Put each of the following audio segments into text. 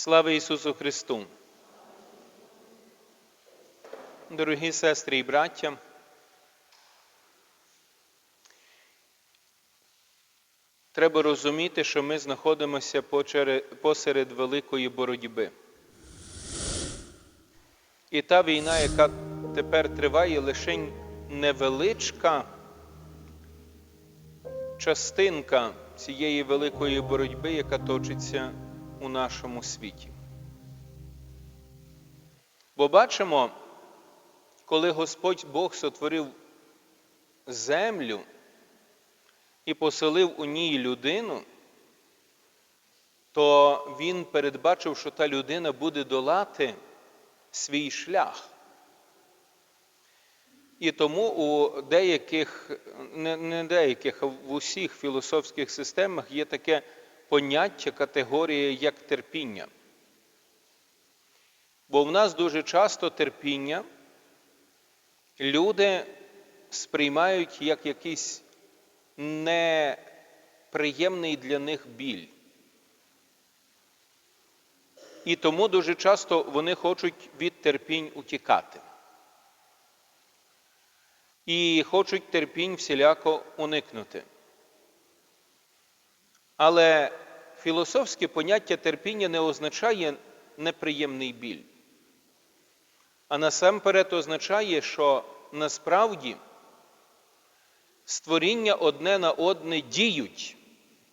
Слава Ісусу Христу! Дорогі сестри і браття, треба розуміти, що ми знаходимося посеред великої боротьби. І та війна, яка тепер триває, лише невеличка частинка цієї великої боротьби, яка точиться у нашому світі. Бо бачимо, коли Господь Бог сотворив землю і поселив у ній людину, то Він передбачив, що та людина буде долати свій шлях. І тому у деяких, не, деяких, а в усіх філософських системах є таке поняття, категорія як терпіння. Бо в нас дуже часто терпіння люди сприймають як якийсь неприємний для них біль. І тому дуже часто вони хочуть від терпінь утікати. І хочуть терпінь всіляко уникнути. Але філософське поняття терпіння не означає неприємний біль. А насамперед означає, що насправді створіння одне на одне діють,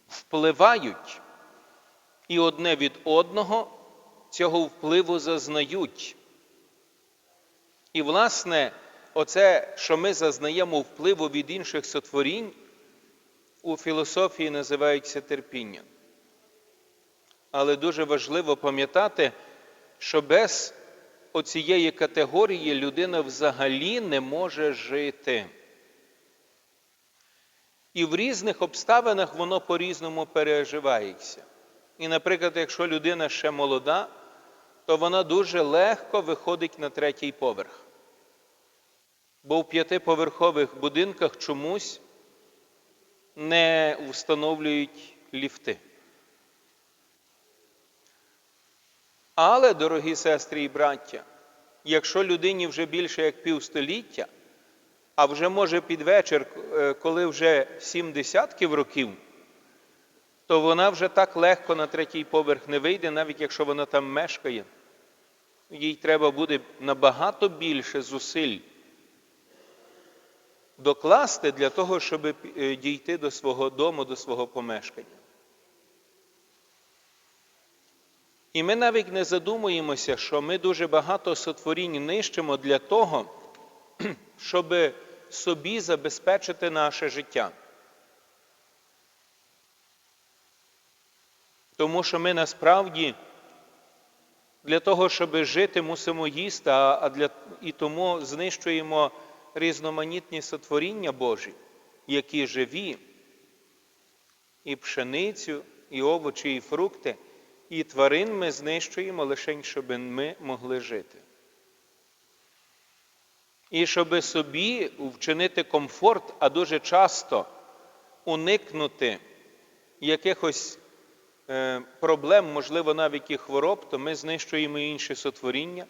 впливають, і одне від одного цього впливу зазнають. І, власне, оце, що ми зазнаємо впливу від інших сотворінь, у філософії називається терпінням. Але дуже важливо пам'ятати, що без оцієї категорії людина взагалі не може жити. І в різних обставинах воно по-різному переживається. І, наприклад, якщо людина ще молода, то вона дуже легко виходить на третій поверх. Бо в п'ятиповерхових будинках чомусь не встановлюють ліфти. Але, дорогі сестри і браття, якщо людині вже більше як півстоліття, а вже може під вечір, е, коли вже сім десятків років, то вона вже так легко на третій поверх не вийде, навіть якщо вона там мешкає. Їй треба буде набагато більше зусиль докласти для того, щоб е, дійти до свого дому, до свого помешкання. І ми навіть не задумуємося, що ми дуже багато сотворінь нищимо для того, щоб собі забезпечити наше життя. Тому що ми насправді для того, щоб жити, мусимо їсти, а для, і тому знищуємо різноманітні сотворіння Божі, які живі, і пшеницю, і овочі, і фрукти, і тварин ми знищуємо лише, щоб ми могли жити. І щоб собі вчинити комфорт, а дуже часто уникнути якихось е, проблем, можливо, навіть і хвороб, то ми знищуємо інші сотворіння,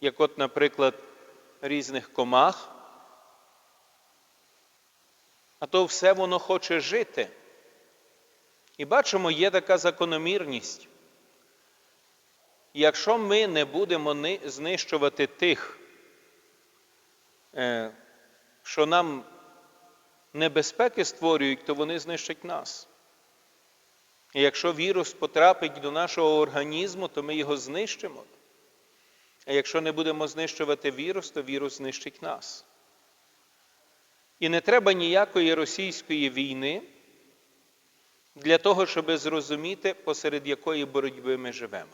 як, от, наприклад, різних комах. А то все воно хоче жити. І бачимо, є така закономірність. Якщо ми не будемо знищувати тих, е, що нам небезпеки створюють, то вони знищать нас. І якщо вірус потрапить до нашого організму, то ми його знищимо. А якщо не будемо знищувати вірус, то вірус знищить нас. І не треба ніякої російської війни для того, щоб зрозуміти, посеред якої боротьби ми живемо.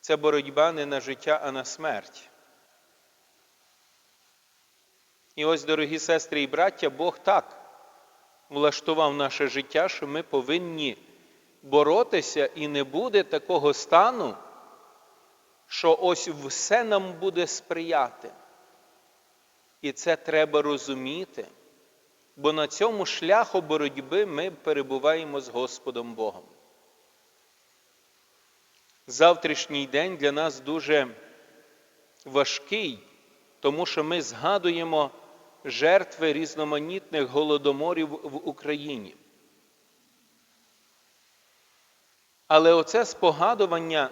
Це боротьба не на життя, а на смерть. І ось, дорогі сестри і браття, Бог так влаштував наше життя, що ми повинні боротися, і не буде такого стану, що ось все нам буде сприяти. І це треба розуміти, бо на цьому шляху боротьби ми перебуваємо з Господом Богом. завтрашній день для нас дуже важкий, тому що ми згадуємо жертви різноманітних голодоморів в Україні. Але оце спогадування,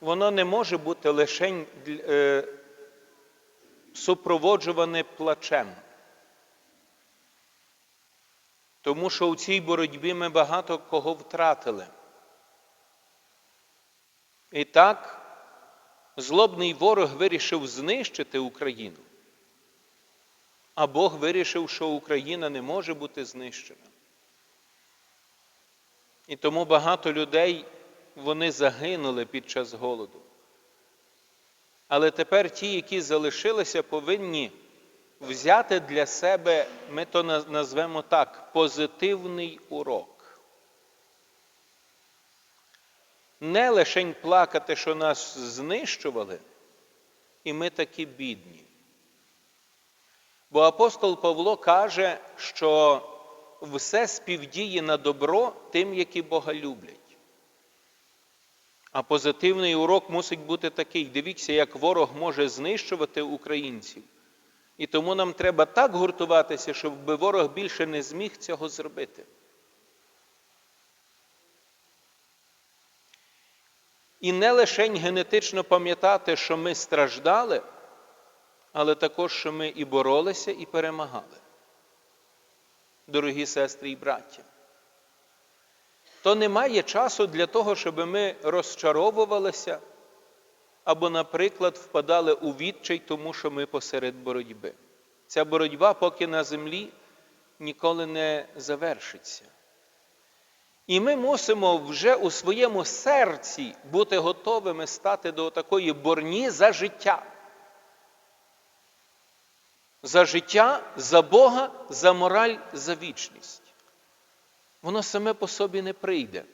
воно не може бути лише е, супроводжуване плачем. Тому що у цій боротьбі ми багато кого втратили. І так, злобний ворог вирішив знищити Україну, а Бог вирішив, що Україна не може бути знищена. І тому багато людей вони загинули під час голоду. Але тепер ті, які залишилися, повинні взяти для себе, ми то назвемо так, позитивний урок. Не лише плакати, що нас знищували, і ми такі бідні. Бо апостол Павло каже, що все співдіє на добро тим, які Бога люблять. А позитивний урок мусить бути такий: дивіться, як ворог може знищувати українців. І тому нам треба так гуртуватися, щоб ворог більше не зміг цього зробити. І не лише генетично пам'ятати, що ми страждали, але також, що ми і боролися, і перемагали. Дорогі сестри і браття. То немає часу для того, щоб ми розчаровувалися або, наприклад, впадали у відчай, тому що ми посеред боротьби. Ця боротьба, поки на землі, ніколи не завершиться. І ми мусимо вже у своєму серці бути готовими стати до такої борні за життя. За життя, за Бога, за мораль, за вічність. Воно саме по собі не прийде.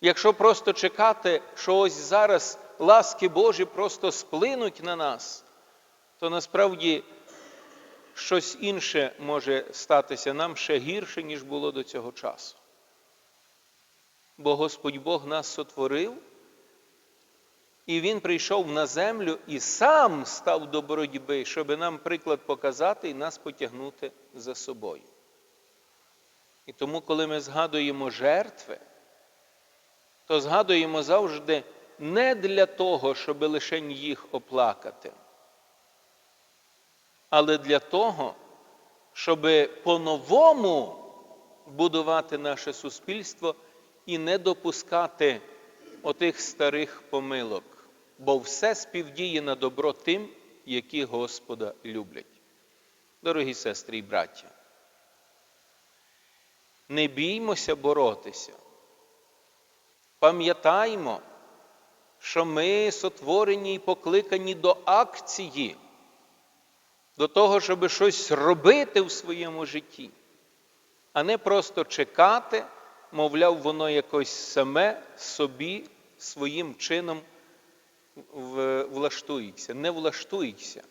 Якщо просто чекати, що ось зараз ласки Божі просто сплинуть на нас, то насправді щось інше може статися нам ще гірше, ніж було до цього часу. Бо Господь Бог нас сотворив, і Він прийшов на землю і сам став до боротьби, щоб нам приклад показати і нас потягнути за собою. І тому, коли ми згадуємо жертви, то згадуємо завжди не для того, щоб лише їх оплакати, але для того, щоб по-новому будувати наше суспільство і не допускати отих старих помилок, бо все співдіє на добро тим, які Господа люблять. Дорогі сестри і браття, не біймося боротися. Пам'ятаймо, що ми сотворені і покликані до акції, до того, щоб щось робити в своєму житті, а не просто чекати, мовляв, воно якось саме собі своїм чином влаштується. Не влаштується.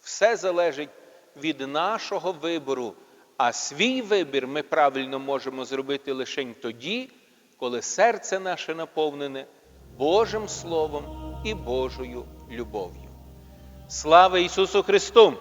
Все залежить від нашого вибору, а свій вибір ми правильно можемо зробити лише тоді коли серце наше наповнене Божим Словом і Божою любов'ю. Слава Ісусу Христу!